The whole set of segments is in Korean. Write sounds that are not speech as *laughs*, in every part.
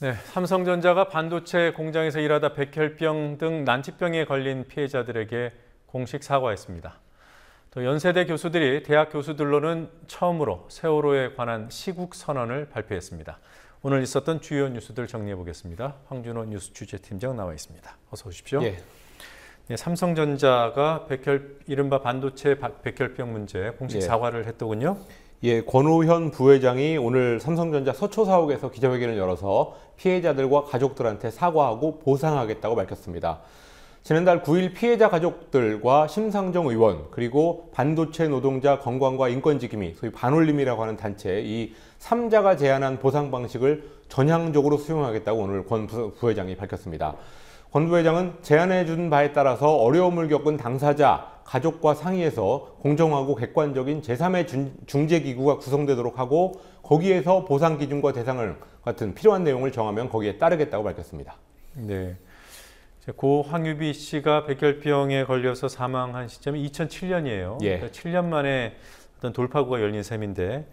네, 삼성전자가 반도체 공장에서 일하다 백혈병 등 난치병에 걸린 피해자들에게 공식 사과했습니다. 또 연세대 교수들이 대학 교수들로는 처음으로 세월호에 관한 시국 선언을 발표했습니다. 오늘 있었던 주요 뉴스들 정리해 보겠습니다. 황준호 뉴스 취재팀장 나와 있습니다. 어서 오십시오. 예. 네, 삼성전자가 백혈 이른바 반도체 백혈병 문제 공식 예. 사과를 했더군요. 예, 권오현 부회장이 오늘 삼성전자 서초 사옥에서 기자회견을 열어서 피해자들과 가족들한테 사과하고 보상하겠다고 밝혔습니다. 지난달 9일 피해자 가족들과 심상정 의원 그리고 반도체 노동자 건강과 인권지킴이 소위 반올림이라고 하는 단체 이 3자가 제안한 보상 방식을 전향적으로 수용하겠다고 오늘 권 부회장이 밝혔습니다. 권 부회장은 제안해 준 바에 따라서 어려움을 겪은 당사자, 가족과 상의해서 공정하고 객관적인 제3의 중재기구가 구성되도록 하고 거기에서 보상 기준과 대상을 같은 필요한 내용을 정하면 거기에 따르겠다고 밝혔습니다. 네. 고 황유비 씨가 백혈병에 걸려서 사망한 시점이 2007년이에요. 예. 그러니까 7년 만에 어떤 돌파구가 열린 셈인데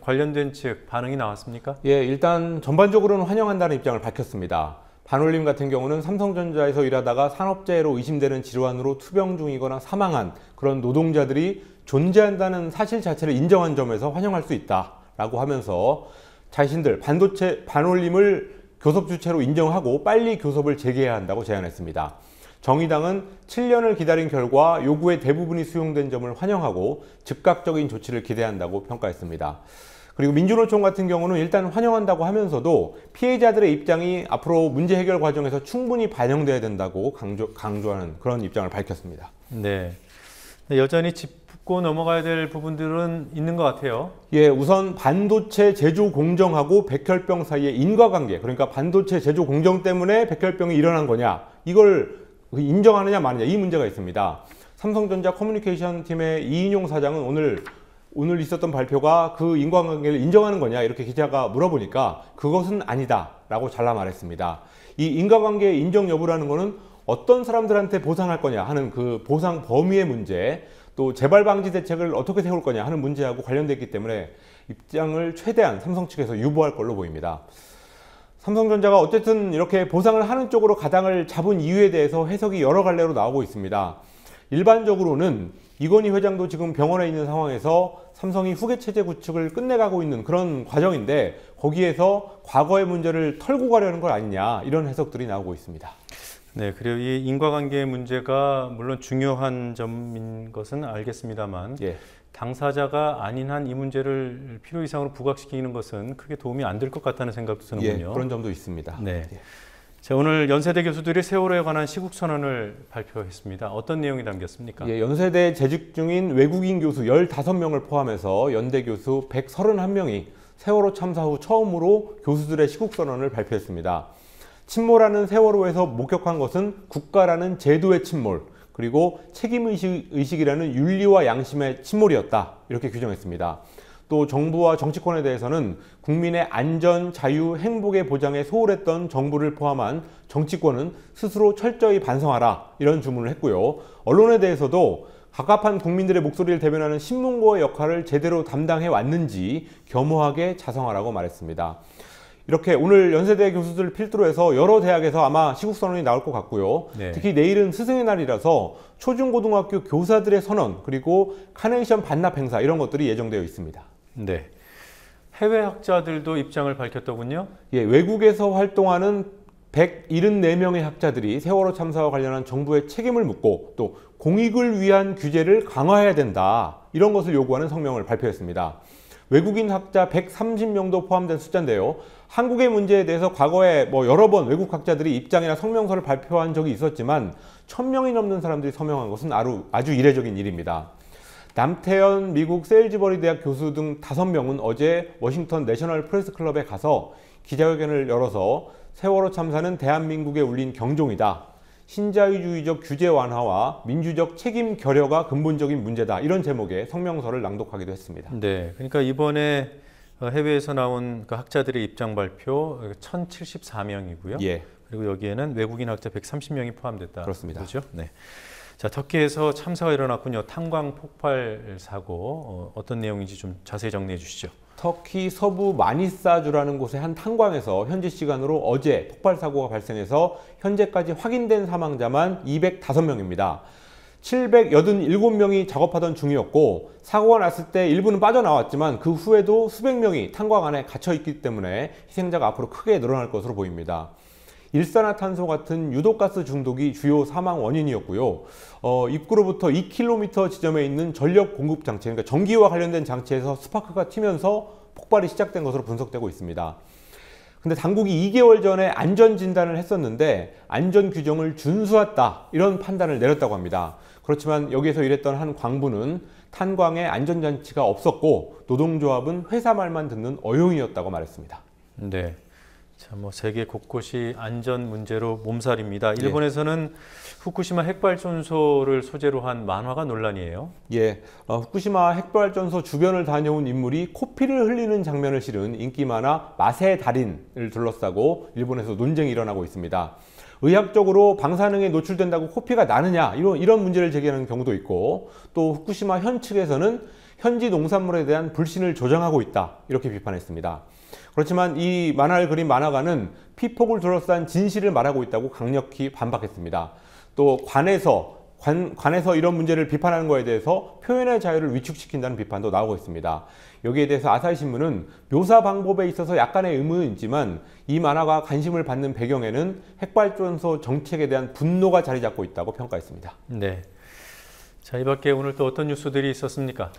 관련된 측 반응이 나왔습니까? 예, 일단 전반적으로는 환영한다는 입장을 밝혔습니다. 반올림 같은 경우는 삼성전자에서 일하다가 산업재해로 의심되는 질환으로 투병 중이거나 사망한 그런 노동자들이 존재한다는 사실 자체를 인정한 점에서 환영할 수 있다라고 하면서 자신들 반도체 반올림을 교섭 주체로 인정하고 빨리 교섭을 재개해야 한다고 제안했습니다. 정의당은 7년을 기다린 결과 요구의 대부분이 수용된 점을 환영하고 즉각적인 조치를 기대한다고 평가했습니다. 그리고 민주노총 같은 경우는 일단 환영한다고 하면서도 피해자들의 입장이 앞으로 문제 해결 과정에서 충분히 반영돼야 된다고 강조, 강조하는 그런 입장을 밝혔습니다. 네. 여전히 짚고 넘어가야 될 부분들은 있는 것 같아요. 예, 우선 반도체 제조 공정하고 백혈병 사이의 인과관계, 그러니까 반도체 제조 공정 때문에 백혈병이 일어난 거냐, 이걸 인정하느냐 마느냐 이 문제가 있습니다. 삼성전자 커뮤니케이션 팀의 이인용 사장은 오늘 오늘 있었던 발표가 그 인과관계를 인정하는 거냐 이렇게 기자가 물어보니까 그것은 아니다 라고 잘라 말했습니다. 이 인과관계 인정 여부라는 것은 어떤 사람들한테 보상할 거냐 하는 그 보상 범위의 문제 또 재발 방지 대책을 어떻게 세울 거냐 하는 문제하고 관련됐기 때문에 입장을 최대한 삼성 측에서 유보할 걸로 보입니다. 삼성전자가 어쨌든 이렇게 보상을 하는 쪽으로 가당을 잡은 이유에 대해서 해석이 여러 갈래로 나오고 있습니다. 일반적으로는 이건희 회장도 지금 병원에 있는 상황에서 삼성이 후계 체제 구축을 끝내가고 있는 그런 과정인데 거기에서 과거의 문제를 털고 가려는 것 아니냐 이런 해석들이 나오고 있습니다. 네, 그리고 이 인과관계 문제가 물론 중요한 점인 것은 알겠습니다만 예. 당사자가 아닌 한 이 문제를 필요 이상으로 부각시키는 것은 크게 도움이 안 될 것 같다는 생각도 드는군요. 예, 그런 점도 있습니다. 네. 예. 자, 오늘 연세대 교수들이 세월호에 관한 시국 선언을 발표했습니다. 어떤 내용이 담겼습니까? 예, 연세대 재직 중인 외국인 교수 15명을 포함해서 연대 교수 131명이 세월호 참사 후 처음으로 교수들의 시국 선언을 발표했습니다. 침몰하는 세월호에서 목격한 것은 국가라는 제도의 침몰, 그리고 책임의식, 이라는 윤리와 양심의 침몰이었다. 이렇게 규정했습니다. 또 정부와 정치권에 대해서는 국민의 안전, 자유, 행복의 보장에 소홀했던 정부를 포함한 정치권은 스스로 철저히 반성하라 이런 주문을 했고요. 언론에 대해서도 갑갑한 국민들의 목소리를 대변하는 신문고의 역할을 제대로 담당해 왔는지 겸허하게 자성하라고 말했습니다. 이렇게 오늘 연세대 교수들 필두로 해서 여러 대학에서 아마 시국 선언이 나올 것 같고요. 네. 특히 내일은 스승의 날이라서 초중고등학교 교사들의 선언 그리고 카네이션 반납 행사 이런 것들이 예정되어 있습니다. 네. 해외 학자들도 입장을 밝혔더군요. 예, 외국에서 활동하는 174명의 학자들이 세월호 참사와 관련한 정부의 책임을 묻고 또 공익을 위한 규제를 강화해야 된다. 이런 것을 요구하는 성명을 발표했습니다. 외국인 학자 130명도 포함된 숫자인데요. 한국의 문제에 대해서 과거에 뭐 여러 번 외국 학자들이 입장이나 성명서를 발표한 적이 있었지만 1000명이 넘는 사람들이 서명한 것은 아주, 아주 이례적인 일입니다. 남태현 미국 세일즈버리 대학 교수 등 다섯 명은 어제 워싱턴 내셔널 프레스 클럽에 가서 기자회견을 열어서 세월호 참사는 대한민국에 울린 경종이다. 신자유주의적 규제 완화와 민주적 책임 결여가 근본적인 문제다. 이런 제목의 성명서를 낭독하기도 했습니다. 네. 그러니까 이번에 해외에서 나온 그 학자들의 입장 발표 1,074명이고요. 예. 그리고 여기에는 외국인 학자 130명이 포함됐다. 그렇습니다. 그렇죠? 네. 자, 터키에서 참사가 일어났군요. 탄광 폭발 사고 어, 어떤 내용인지 좀 자세히 정리해 주시죠. 터키 서부 마니사주라는 곳의 한 탄광에서 현지 시간으로 어제 폭발 사고가 발생해서 현재까지 확인된 사망자만 205명입니다. 787명이 작업하던 중이었고 사고가 났을 때 일부는 빠져나왔지만 그 후에도 수백 명이 탄광 안에 갇혀 있기 때문에 희생자가 앞으로 크게 늘어날 것으로 보입니다. 일산화탄소 같은 유독가스 중독이 주요 사망 원인이었고요. 어, 입구로부터 2km 지점에 있는 전력 공급 장치, 그러니까 전기와 관련된 장치에서 스파크가 튀면서 폭발이 시작된 것으로 분석되고 있습니다. 근데 당국이 2개월 전에 안전 진단을 했었는데 안전 규정을 준수했다 이런 판단을 내렸다고 합니다. 그렇지만 여기에서 일했던 한 광부는 탄광에 안전장치가 없었고 노동조합은 회사 말만 듣는 어용이었다고 말했습니다. 네. 자, 뭐 세계 곳곳이 안전 문제로 몸살입니다. 일본에서는 후쿠시마 핵발전소를 소재로 한 만화가 논란이에요. 예, 어, 후쿠시마 핵발전소 주변을 다녀온 인물이 코피를 흘리는 장면을 실은 인기 만화 맛의 달인을 둘러싸고 일본에서 논쟁이 일어나고 있습니다. 의학적으로 방사능에 노출된다고 코피가 나느냐 이런 이런 문제를 제기하는 경우도 있고 또 후쿠시마 현 측에서는 현지 농산물에 대한 불신을 조장하고 있다 이렇게 비판했습니다. 그렇지만 이 만화를 그린 만화가는 피폭을 둘러싼 진실을 말하고 있다고 강력히 반박했습니다. 또 관에서 관, 관에서 이런 문제를 비판하는 것에 대해서 표현의 자유를 위축시킨다는 비판도 나오고 있습니다. 여기에 대해서 아사히 신문은 묘사 방법에 있어서 약간의 의문은 있지만 이 만화가 관심을 받는 배경에는 핵발전소 정책에 대한 분노가 자리 잡고 있다고 평가했습니다. 네. 자, 이 밖에 오늘 또 어떤 뉴스들이 있었습니까?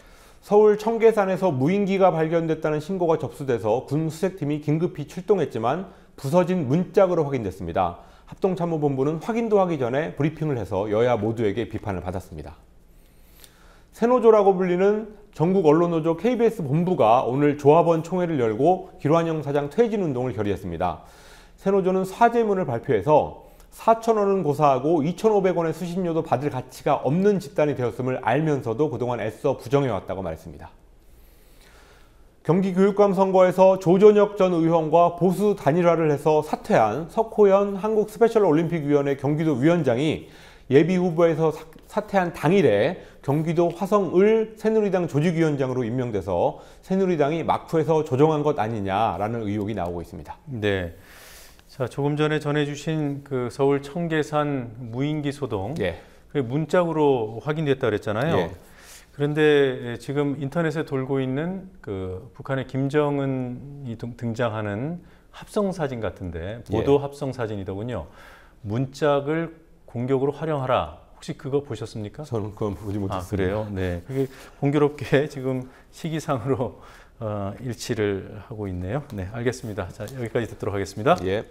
서울 청계산에서 무인기가 발견됐다는 신고가 접수돼서 군 수색팀이 긴급히 출동했지만 부서진 문짝으로 확인됐습니다. 합동참모본부는 확인도 하기 전에 브리핑을 해서 여야 모두에게 비판을 받았습니다. 새노조라고 불리는 전국 언론노조 KBS 본부가 오늘 조합원 총회를 열고 기관영 사장 퇴진 운동을 결의했습니다. 새노조는 사죄문을 발표해서 4천원은 고사하고 2,500원의 수신료도 받을 가치가 없는 집단이 되었음을 알면서도 그동안 애써 부정해왔다고 말했습니다. 경기교육감 선거에서 조전혁 전 의원과 보수 단일화를 해서 사퇴한 석호연 한국스페셜올림픽위원회 경기도 위원장이 예비 후보에서 사- 사퇴한 당일에 경기도 화성을 새누리당 조직위원장으로 임명돼서 새누리당이 막후에서 조정한 것 아니냐라는 의혹이 나오고 있습니다. 네. 자, 조금 전에 전해주신 그 서울 청계산 무인기 소동, 예. 그 문짝으로 확인됐다 그랬잖아요. 예. 그런데 지금 인터넷에 돌고 있는 그 북한의 김정은이 등- 등장하는 합성 사진 같은데 보도 합성 사진이더군요. 문짝을 공격으로 활용하라. 혹시 그거 보셨습니까? 저는 그건 보지 아 못했습니다. 그래요? 네, 그게 공교롭게 *laughs* 지금 시기상으로 어, 일치를 하고 있네요. 네, 알겠습니다. 자 여기까지 듣도록 하겠습니다. 예.